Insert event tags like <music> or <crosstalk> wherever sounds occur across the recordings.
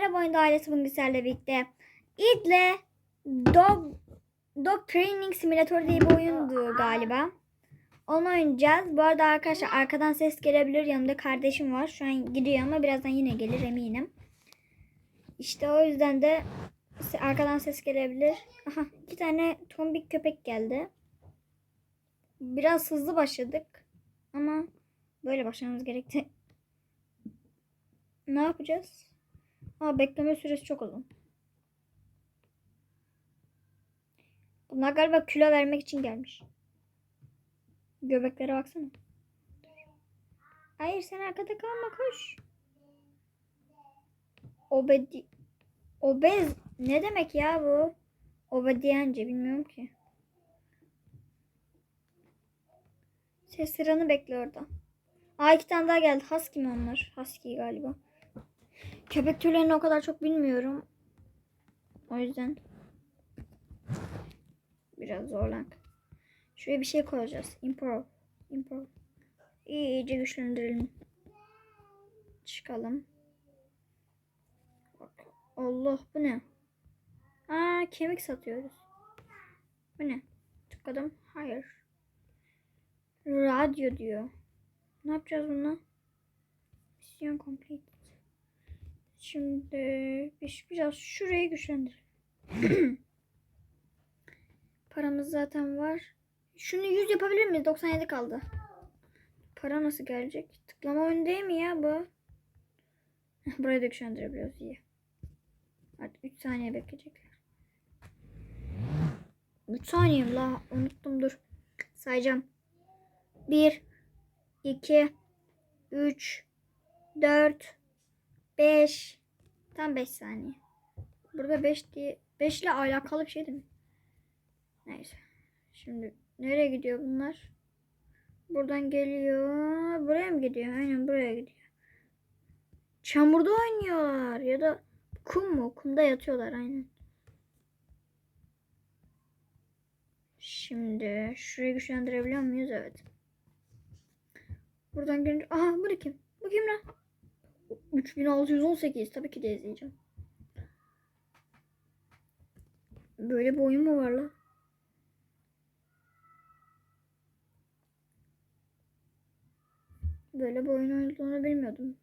Merhaba oyunda ailesi bugün sizlerle birlikte. İdle Dog, Dog Training Simulator diye bir oyundu galiba. Onu oynayacağız. Bu arada arkadaşlar arkadan ses gelebilir. Yanımda kardeşim var. Şu an gidiyor ama birazdan yine gelir eminim. İşte o yüzden de arkadan ses gelebilir. Aha iki tane tombik köpek geldi. Biraz hızlı başladık. Ama böyle başlamamız gerekti. Ne yapacağız? Ha bekleme süresi çok uzun. Bunlar galiba kilo vermek için gelmiş. Göbeklere baksana. Hayır sen arkada kalma koş. Obedi obez ne demek ya bu? Obediyence bilmiyorum ki. Ses sıranı bekle orada. Aa iki tane daha geldi. Husky mi onlar? Husky galiba. Köpek türlerini o kadar çok bilmiyorum. O yüzden biraz zorlank. Şuraya bir şey koyacağız. Improve. Improve. İyice güçlendirelim. Çıkalım. Bak. Allah bu ne? Aa kemik satıyoruz. Bu ne? Tıkladım. Hayır. Radyo diyor. Ne yapacağız bununla? Mission complete. Şimdi biraz şurayı güçlendirelim. <clears throat> Paramız zaten var. Şunu 100 yapabilir miyiz? 97 kaldı. Para nasıl gelecek? Tıklama değil mi ya bu? <laughs> Burayı da güçlendirebiliyoruz iyi. Artık 3 saniye bekleyecekler. 3 saniye la? Unuttum dur. Sayacağım. 1 2 3 4 5 tam 5 saniye. Burada 5 diye 5 ile alakalı bir şey değil mi? Neyse. Şimdi nereye gidiyor bunlar? Buradan geliyor. Buraya mı gidiyor? Aynen buraya gidiyor. Çamurda oynuyorlar ya da kum mu? Kumda yatıyorlar aynen. Şimdi şurayı güçlendirebiliyor muyuz? Evet. Buradan gelince... Aha bu da kim? Bu kim lan? 3618 tabii ki de izleyeceğim. Böyle bir oyun mu var lan? Böyle bir oyun olduğunu bilmiyordum.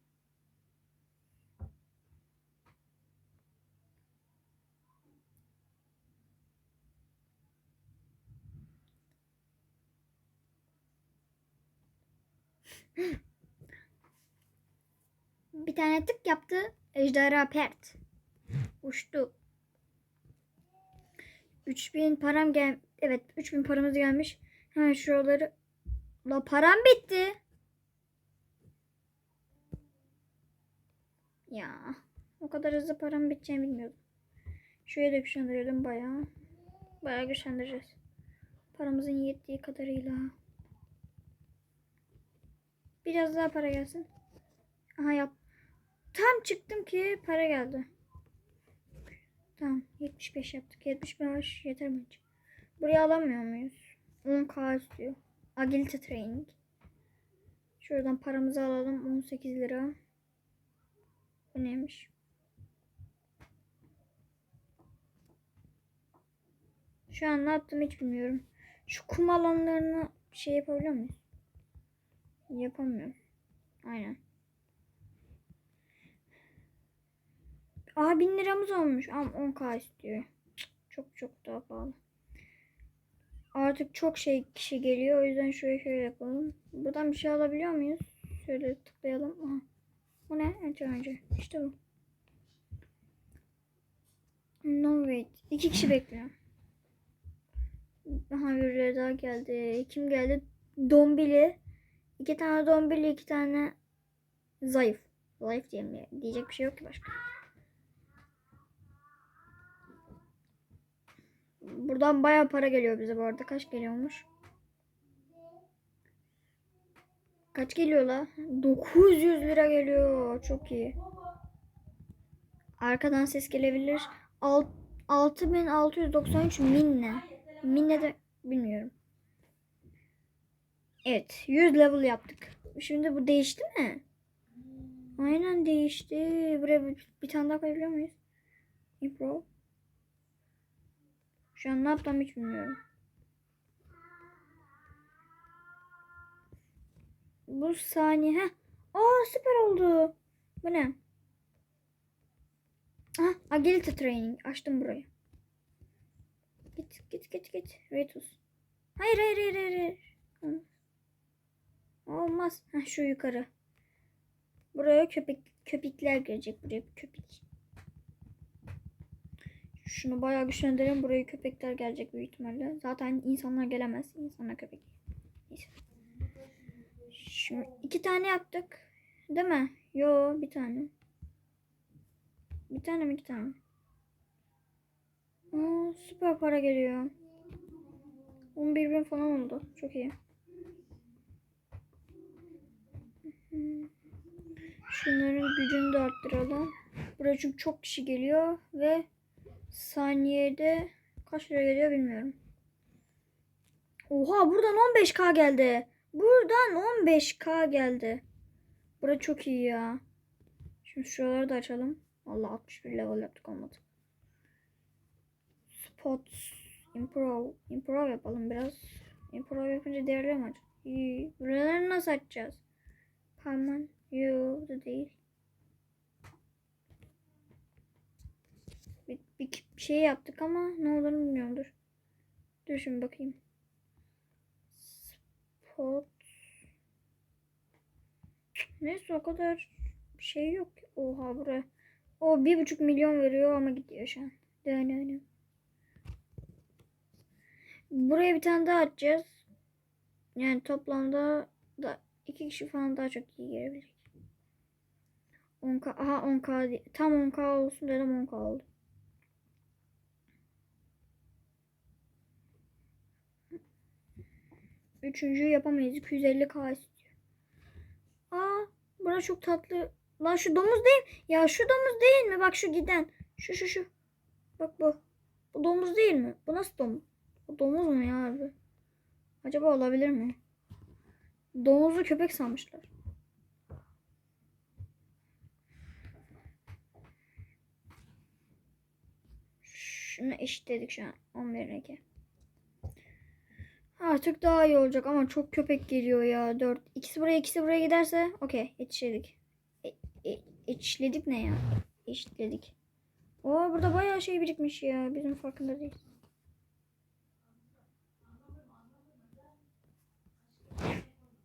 Bir tane tık yaptı. Ejderha pert. Uçtu. 3000 param gel Evet 3000 paramız gelmiş. Hemen şuraları La param bitti. Ya o kadar hızlı param biteceğini bilmiyordum. Şuraya da güçlendirelim bayağı. Bayağı güçlendireceğiz. Paramızın yettiği kadarıyla. Biraz daha para gelsin. Aha yap. Tam çıktım ki para geldi. Tamam 75 yaptık. 75 yeter bence. Buraya alamıyor muyuz? 10k istiyor. Agility training. Şuradan paramızı alalım. 18 lira. Bu neymiş? Şu an ne yaptım hiç bilmiyorum. Şu kum alanlarını şey yapabiliyor muyuz? Yapamıyoruz. Aynen. Aa 1000 liramız olmuş. Ama 10k istiyor. Çok çok daha pahalı. Artık çok şey kişi geliyor. O yüzden şöyle şöyle yapalım. Buradan bir şey alabiliyor muyuz? Şöyle tıklayalım. Aha. Bu ne? Önce önce. İşte bu. No wait. İki kişi bekliyor. Aha bir daha geldi. Kim geldi? Dombili. İki tane dombili, iki tane zayıf. Zayıf diyeyim diyecek bir şey yok ki başka. Buradan bayağı para geliyor bize bu arada. Kaç geliyormuş? Kaç geliyor la? 900 lira geliyor. Çok iyi. Arkadan ses gelebilir. Alt, 6693 minne. Minne de bilmiyorum. Evet. 100 level yaptık. Şimdi bu değişti mi? Aynen değişti. Buraya bir, bir tane daha koyabiliyor muyuz? Improv. Şu an ne yaptım hiç bilmiyorum. Bu saniye. Heh. Aa süper oldu. Bu ne? Ah, agility training. Açtım burayı. Git git git git. Retus. Hayır hayır hayır hayır. hayır. Olmaz. Heh, şu yukarı. Buraya köpek köpekler gelecek buraya köpek. Şunu bayağı güçlendirelim. Buraya köpekler gelecek büyük ihtimalle. Zaten insanlar gelemez. İnsanlar köpek. Neyse. Şimdi iki tane yaptık. Değil mi? Yo bir tane. Bir tane mi iki tane? Aa, süper para geliyor. 11 bin falan oldu. Çok iyi. Şunların gücünü de arttıralım. Buraya çünkü çok kişi geliyor ve saniyede kaç lira geliyor bilmiyorum. Oha buradan 15k geldi. Buradan 15k geldi. Bura çok iyi ya. Şimdi şuraları da açalım. Allah 61 level yaptık olmadı. Spot improve. Improve yapalım biraz. Improve yapınca değerli mi? İyi. Buraları nasıl açacağız? Parman. Yo da değil. Bir, şey yaptık ama ne olduğunu bilmiyorum. Dur. Dur şimdi bakayım. Spot. Neyse o kadar şey yok. Oha buraya. O bir buçuk milyon veriyor ama gidiyor şu an. Dönüyorum. Buraya bir tane daha atacağız. Yani toplamda da iki kişi falan daha çok iyi gelebilecek. 10k. Aha 10k. değil. Tam 10k olsun dedim 10k oldu. Üçüncüyü yapamayız. 250k istiyor. Aa, bura çok tatlı. Lan şu domuz değil. Ya şu domuz değil mi? Bak şu giden. Şu şu şu. Bak bu. Bu domuz değil mi? Bu nasıl domuz? Bu domuz mu ya abi? Acaba olabilir mi? Domuzu köpek sanmışlar. Şunu eşitledik şu an. 11 2. Artık daha iyi olacak ama çok köpek geliyor ya. 4. İkisi buraya ikisi buraya giderse okey yetiştirdik. E, e, ne ya? Eşitledik. Oo burada bayağı şey birikmiş ya. Bizim farkında değiliz.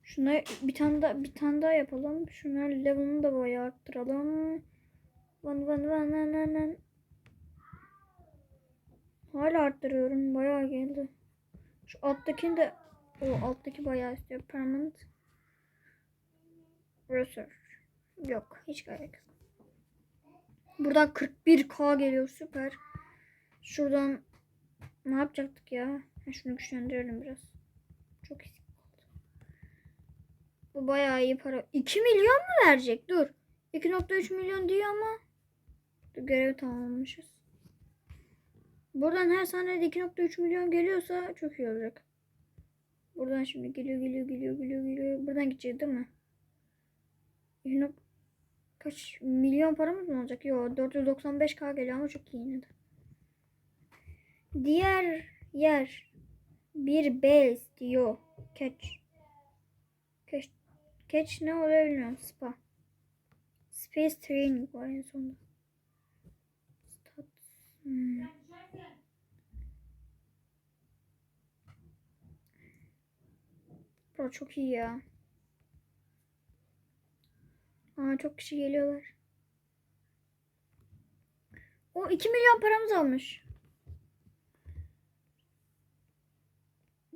Şuna bir tane daha bir tane daha yapalım. Şunlar level'ını da bayağı arttıralım. Van van van van van. Hala arttırıyorum. Bayağı geldi. Şu alttakini de o alttaki bayağı istiyor. Permanent. Research. Yok. Hiç gerek yok. Buradan 41k geliyor. Süper. Şuradan ne yapacaktık ya? Şunu güçlendirelim biraz. Çok iyi. Bu bayağı iyi para. 2 milyon mu verecek? Dur. 2.3 milyon diyor ama görev tamamlamışız. Buradan her saniyede 2.3 milyon geliyorsa çok iyi olacak. Buradan şimdi geliyor geliyor geliyor geliyor geliyor. Buradan gidecek değil mi? 2 nok- Kaç milyon paramız mı olacak? Yok 495k geliyor ama çok iyi yine de. Diğer yer bir base diyor. Catch. Catch. Catch ne oluyor bilmiyorum. Spa. Space Training var en sonunda. Stat. Hmm. Bro çok iyi ya. Aa çok kişi geliyorlar. O 2 milyon paramız almış.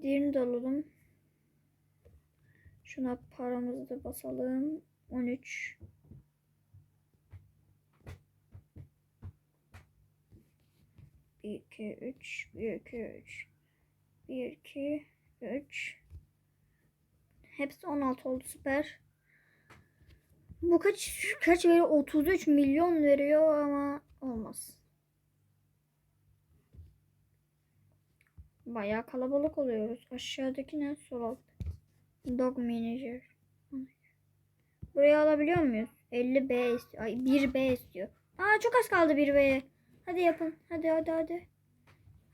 Diğerini de alalım. Şuna paramızı da basalım. 13. Bir, iki, üç. Bir, iki, üç. Bir, iki, üç. Hepsi 16 oldu süper. Bu kaç kaç veriyor? 33 milyon veriyor ama olmaz. Bayağı kalabalık oluyoruz. Aşağıdaki ne? Sol. Dog manager. Buraya alabiliyor muyuz? 50 B istiyor. Ay 1 B istiyor. Aa çok az kaldı 1 B'ye. Hadi yapın. Hadi hadi hadi.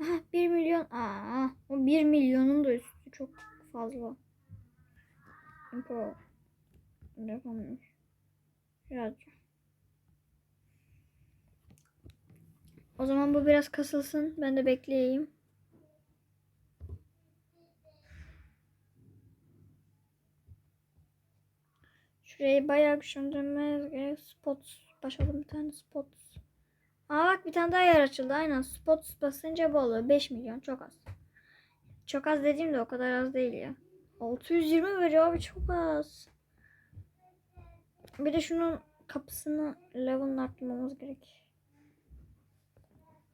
Aha 1 milyon. Aa o 1 milyonun da üstü çok fazla. Impro. Yapamıyormuş. Birazcık. O zaman bu biraz kasılsın. Ben de bekleyeyim. Şurayı bayağı güçlendirmeye gerek. Spot başladım bir tane spot. Aa bak bir tane daha yer açıldı. Aynen spot basınca bu oluyor. 5 milyon çok az. Çok az dediğim de o kadar az değil ya. 620 veriyor abi çok az. Bir de şunun kapısını level'ını arttırmamız gerek.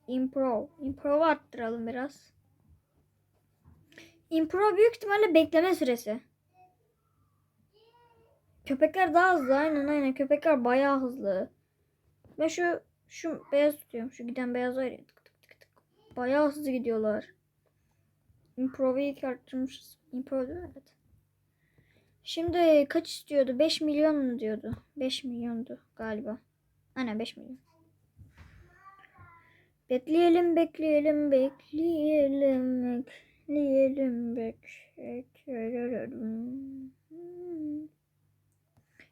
Improve. Improve arttıralım biraz. Improve büyük ihtimalle bekleme süresi. Köpekler daha hızlı aynen aynen. Köpekler bayağı hızlı. Ben şu şu beyaz tutuyorum. Şu giden beyaz var ya. Tık tık tık tık. Bayağı hızlı gidiyorlar. Improve'yi arttırmışız. Improve? Evet. Şimdi kaç istiyordu? 5 milyon mu diyordu? 5 milyondu galiba. Aynen 5 milyon. Bekleyelim, bekleyelim, bekleyelim, bekleyelim, bekleyelim.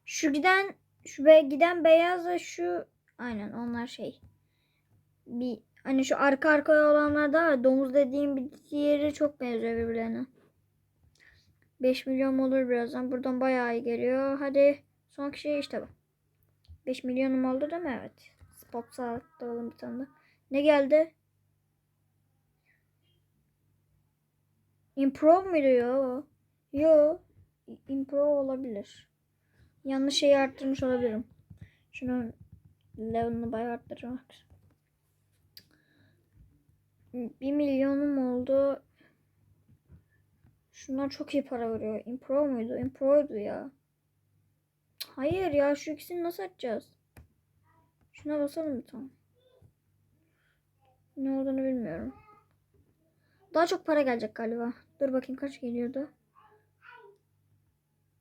Şu giden, şu be, giden beyazla şu, aynen onlar şey. Bir hani şu arka arkaya olanlar da. Domuz dediğim bir diğeri çok benziyor birbirlerine. 5 milyon olur birazdan. Buradan bayağı iyi geliyor. Hadi son kişi işte bu. 5 milyonum oldu değil mi? Evet. Spot sağlıkta olalım bir tane. Ne geldi? Improve muydu yo? Yo. Improve olabilir. Yanlış şeyi arttırmış olabilirim. Şunu level'ını bayağı arttırmak. 1 milyonum oldu. Şunlar çok iyi para veriyor. Improve muydu? Improve'du ya. Hayır ya şu ikisini nasıl açacağız? Şuna basalım bir tane. Ne olduğunu bilmiyorum. Daha çok para gelecek galiba. Dur bakayım kaç geliyordu.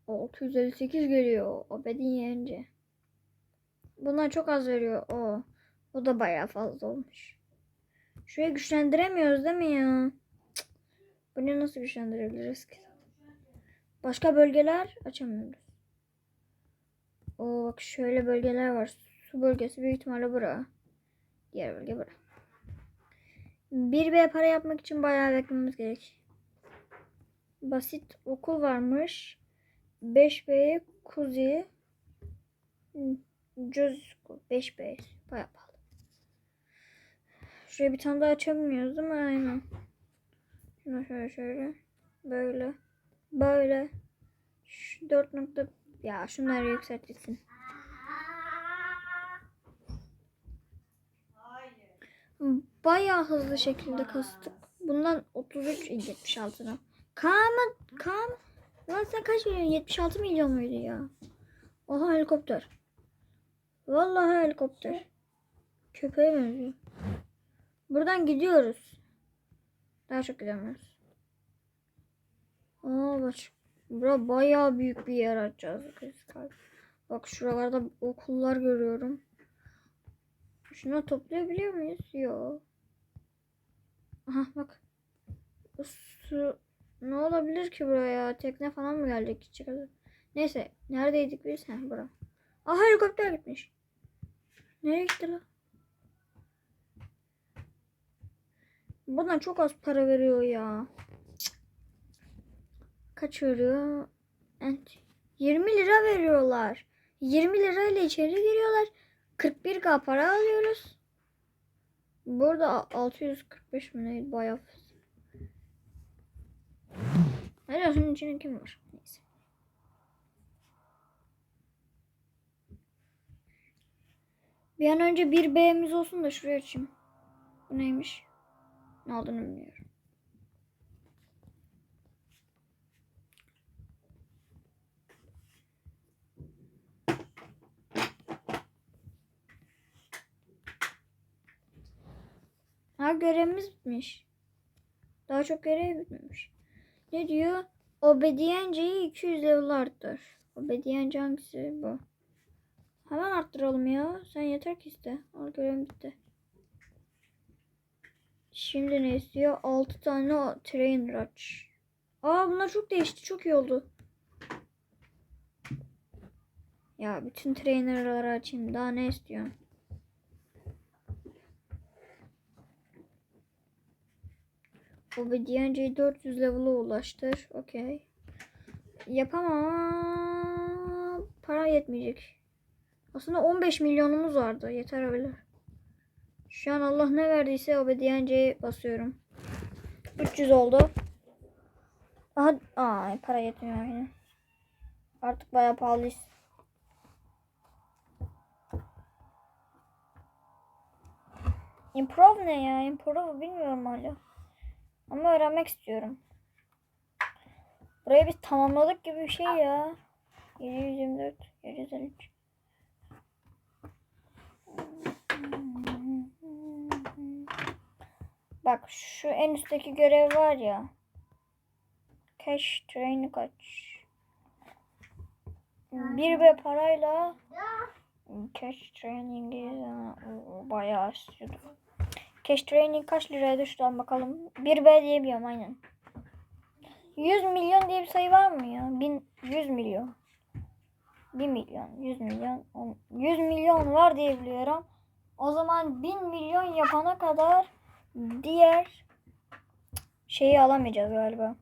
658 geliyor. Obedience. Bunlar çok az veriyor. O. O da bayağı fazla olmuş. Şurayı güçlendiremiyoruz değil mi ya? Bunu nasıl güçlendirebiliriz ki? Başka bölgeler açamıyoruz. O bak şöyle bölgeler var. Su bölgesi büyük ihtimalle bura. Diğer bölge bura. 1B para yapmak için bayağı beklememiz gerek. Basit okul varmış. 5B'ye kuzi. Cüz 5B. Bayağı. Şuraya bir tane daha açamıyoruz değil mi? Aynen. Şuna şöyle şöyle. Böyle. Böyle. Şu 4 nokta. Ya şunları yükseltsin. Bayağı hızlı şekilde kastık. Bundan 33 76'na. Kam kam. Lan sen kaç milyon? 76 milyon muydu ya? Oha helikopter. Vallahi helikopter. Köpeğe benziyor. Buradan gidiyoruz. Daha çok gidemiyoruz. Aa bak. Bura bayağı büyük bir yer açacağız. Bak şuralarda okullar görüyorum. Şunu toplayabiliyor muyuz? Yok. Aha bak. Su ne olabilir ki buraya? Tekne falan mı gelecek gidecek? Neyse. Neredeydik biz? Heh bura. Aha helikopter gitmiş. Nereye gitti lan? Bana çok az para veriyor ya. Kaç veriyor? Evet. 20 lira veriyorlar. 20 lirayla içeri giriyorlar. 41k para alıyoruz. Burada 645 mi neydi bayağı. Hayır şunun içinde kim var? Neyse. Bir an önce bir B'miz olsun da şuraya açayım. Bu neymiş? Ne olduğunu bilmiyorum. Ha görevimiz bitmiş. Daha çok görev bitmemiş. Ne diyor? Obedience'yi 200 level arttır. Obedience hangisi bu? Hemen arttıralım ya. Sen yeter ki iste. Al görevim bitti. Şimdi ne istiyor? 6 tane o trainer aç. Aa bunlar çok değişti. Çok iyi oldu. Ya bütün trainerları açayım. Daha ne istiyorsun? Obedience 400 level'a ulaştır. Okey. Yapamam ama para yetmeyecek. Aslında 15 milyonumuz vardı. Yeter öyle. Şu an Allah ne verdiyse Obedience'ye basıyorum. 300 oldu. Aha, aa, para yetmiyor yine. Artık bayağı pahalıyız. Improve ne ya? Improve bilmiyorum hala. Ama öğrenmek istiyorum. Burayı biz tamamladık gibi bir şey ya. 724, 753. Bak şu en üstteki görev var ya. Cash train'i kaç? Bir ve parayla cash training bayağı istiyordu. Cash training kaç liraydı şuradan bakalım. 1B diyebiliyorum aynen. 100 milyon diye bir sayı var mı ya? 1000 100 milyon. 1 milyon, 100 milyon, 10 100 milyon var diye biliyorum. O zaman 1000 milyon yapana kadar diğer şeyi alamayacağız galiba.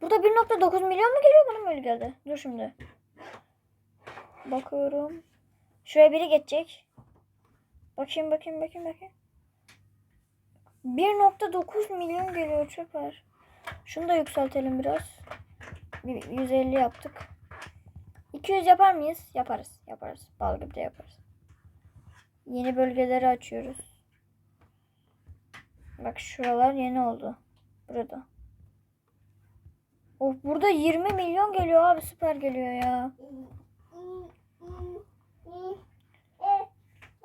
Burada 1.9 milyon mu geliyor bana mı öyle geldi? Dur şimdi. Bakıyorum. Şuraya biri geçecek. Bakayım bakayım bakayım bakayım. 1.9 milyon geliyor süper. Şunu da yükseltelim biraz. Bir 150 yaptık. 200 yapar mıyız? Yaparız. Yaparız. Bal gibi de yaparız. Yeni bölgeleri açıyoruz. Bak şuralar yeni oldu. Burada. Of burada 20 milyon geliyor abi süper geliyor ya.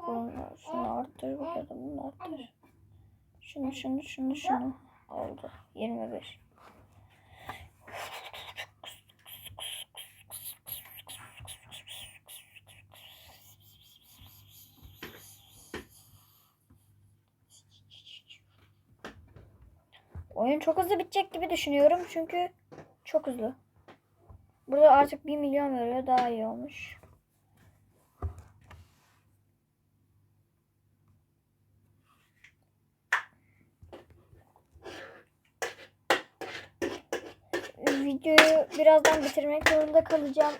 Bunu, şunu arttır kadar bunu arttır. Şunu şunu şunu şunu oldu. 25. Oyun çok hızlı bitecek gibi düşünüyorum çünkü çok hızlı. Burada artık 1 milyon veriyor daha iyi olmuş. Videoyu birazdan bitirmek zorunda kalacağım.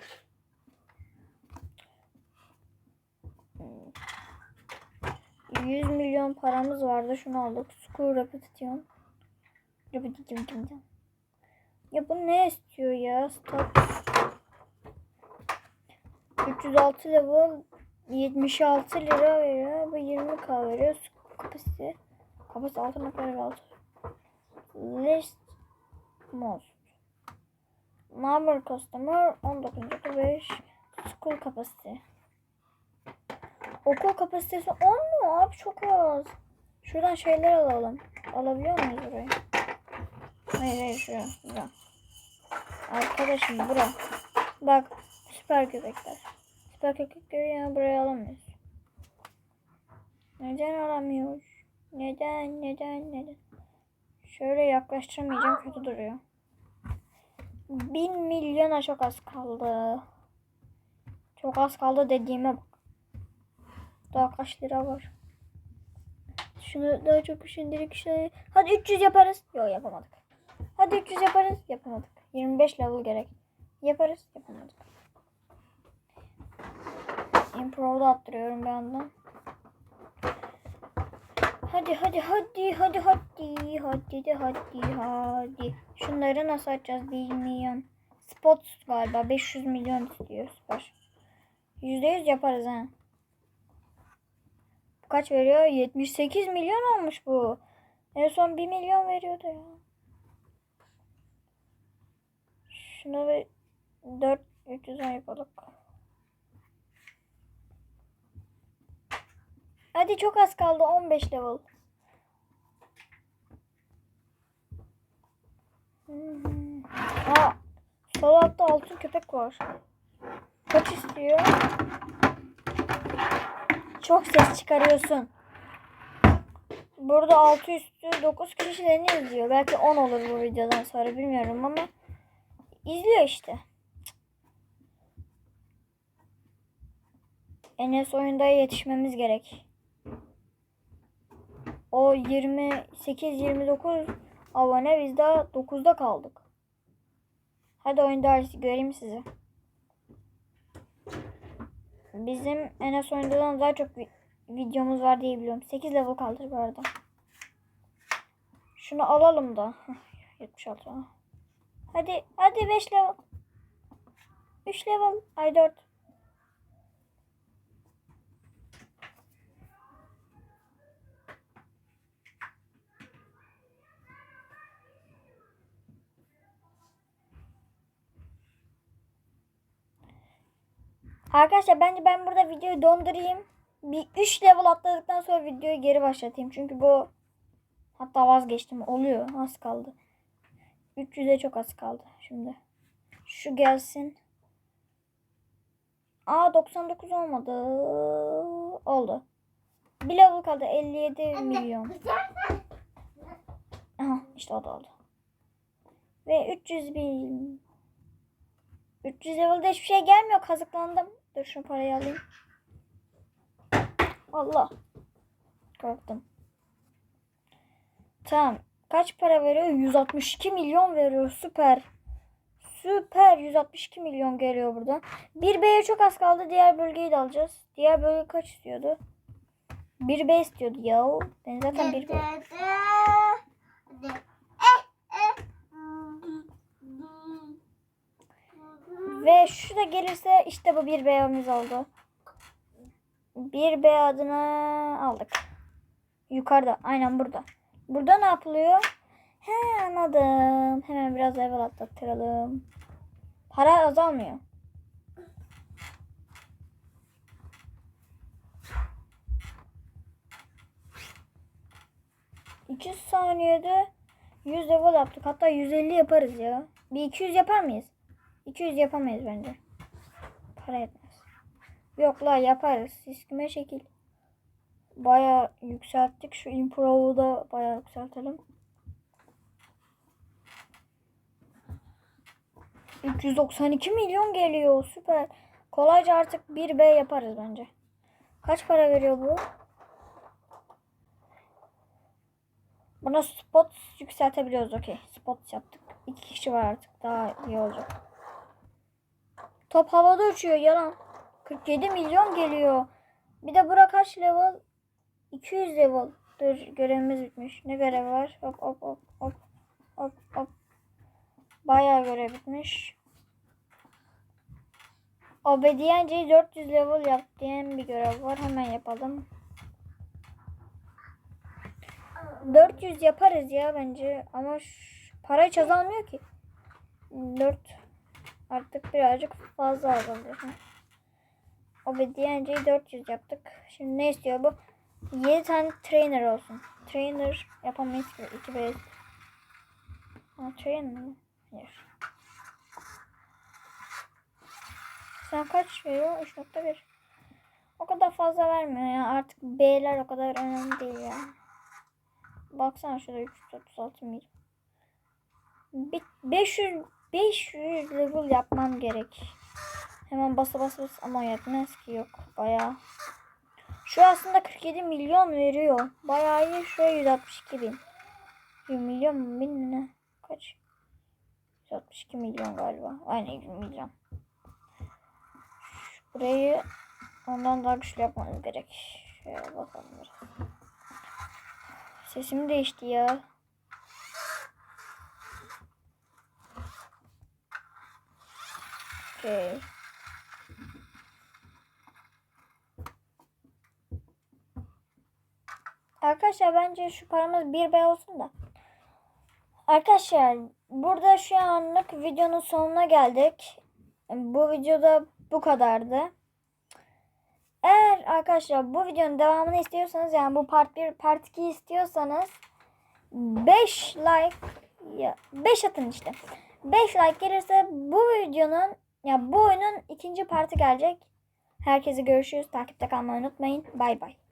Hmm. 100 milyon paramız vardı. Şunu aldık. School repetition. Ya bu ne istiyor ya? Stop. 306 level 76 lira veriyor. Bu 20k veriyor. Kapasite. Kapasite 6.56. List most. Number customer 19.5. School kapasite. Okul kapasitesi 10 mu? Abi çok az. Şuradan şeyler alalım. Alabiliyor muyuz burayı? Hayır hayır şuraya. Şuraya. Arkadaşım bura. Bak süper köpekler. Süper köpekleri ya buraya alamıyoruz. Neden alamıyoruz? Neden neden neden? Şöyle yaklaştıramayacağım kötü duruyor. Bin milyona çok az kaldı. Çok az kaldı dediğime bak. Daha kaç lira var? Şunu daha çok şimdilik şey. Hadi 300 yaparız. Yok yapamadık. Hadi 300 yaparız. Yapamadık. 25 level gerek. Yaparız. Yapamadık. Improve'da attırıyorum bir yandan. Hadi hadi hadi hadi hadi hadi de hadi hadi. Şunları nasıl açacağız bilmiyorum. Spot galiba 500 milyon istiyor süper. %100 yaparız ha. Kaç veriyor? 78 milyon olmuş bu. En son 1 milyon veriyordu ya. Şunu bir 4 310 yapalım. Hadi çok az kaldı 15 level. Hmm. Aa, sol altta altın köpek var. Kaç istiyor? Çok ses çıkarıyorsun. Burada 6 üstü 9 kişi seni izliyor. Belki 10 olur bu videodan sonra bilmiyorum ama izliyor işte. Enes oyunda yetişmemiz gerek. O 28 29 abone biz daha 9'da kaldık. Hadi oyunda göreyim sizi. Bizim Enes oyundan daha çok vi- videomuz var diye biliyorum. 8 level kaldı bu arada. Şunu alalım da. Heh, 76. Hadi hadi 5 level. 3 level. Ay 4. Arkadaşlar bence ben burada videoyu dondurayım. Bir 3 level atladıktan sonra videoyu geri başlatayım. Çünkü bu hatta vazgeçtim. Oluyor. Az kaldı. 300'e çok az kaldı şimdi. Şu gelsin. Aa 99 olmadı. Oldu. Bir level kaldı. 57 milyon. Aha işte o da oldu. Ve 300 bin. 300 level'da hiçbir şey gelmiyor. Kazıklandım. Dur şu parayı alayım. Allah. Korktum. Tamam. Kaç para veriyor? 162 milyon veriyor. Süper. Süper. 162 milyon geliyor buradan. Bir B'ye çok az kaldı. Diğer bölgeyi de alacağız. Diğer bölge kaç istiyordu? Bir B istiyordu ya. Ben zaten bir B. Ve şu da gelirse işte bu bir B'miz oldu. Bir B adına aldık. Yukarıda. Aynen burada. Burada ne yapılıyor? He anladım. Hemen biraz level atlattıralım. Para azalmıyor. İki saniyede 100 level yaptık. Hatta 150 yaparız ya. Bir 200 yapar mıyız? 200 yapamayız bence. Para etmez. Yok la yaparız. Siz şekil. Baya yükselttik. Şu improve'u da baya yükseltelim. 392 milyon geliyor. Süper. Kolayca artık 1B yaparız bence. Kaç para veriyor bu? Buna spot yükseltebiliyoruz. Okey. Spot yaptık. İki kişi var artık. Daha iyi olacak. Top havada uçuyor. Yalan. 47 milyon geliyor. Bir de bura kaç level? 200 level. Dur görevimiz bitmiş. Ne görev var? Hop hop hop hop hop hop. Bayağı görev bitmiş. Obedience'yi 400 level yap diyen bir görev var. Hemen yapalım. 400 yaparız ya bence ama para hiç azalmıyor ki. 4 artık birazcık fazla azalıyor. Obedience'yi 400 yaptık. Şimdi ne istiyor bu? 7 tane trainer olsun. Trainer yapamayız ki. 2 base. Ha, trainer? Hayır. Sen kaç veriyor? 3.1. O kadar fazla vermiyor ya. Artık B'ler o kadar önemli değil ya. Baksana şurada 336 milyon. Bir 500 500 level yapmam gerek. Hemen basa basa basa ama yetmez ki yok. Bayağı. Şu aslında 47 milyon veriyor. Bayağı iyi. Şuraya 162 bin. 100 milyon mu bin ne? Kaç? 162 milyon galiba. Aynen 100 milyon. Burayı ondan daha güçlü yapmamız gerek. Şöyle bakalım biraz. Sesim değişti ya. Okey. Arkadaşlar bence şu paramız bir B olsun da. Arkadaşlar burada şu anlık videonun sonuna geldik. Bu videoda bu kadardı. Eğer arkadaşlar bu videonun devamını istiyorsanız yani bu part 1 part 2 istiyorsanız 5 like ya 5 atın işte. 5 like gelirse bu videonun Ya bu oyunun ikinci parti gelecek. Herkese görüşürüz. Takipte kalmayı unutmayın. Bay bay.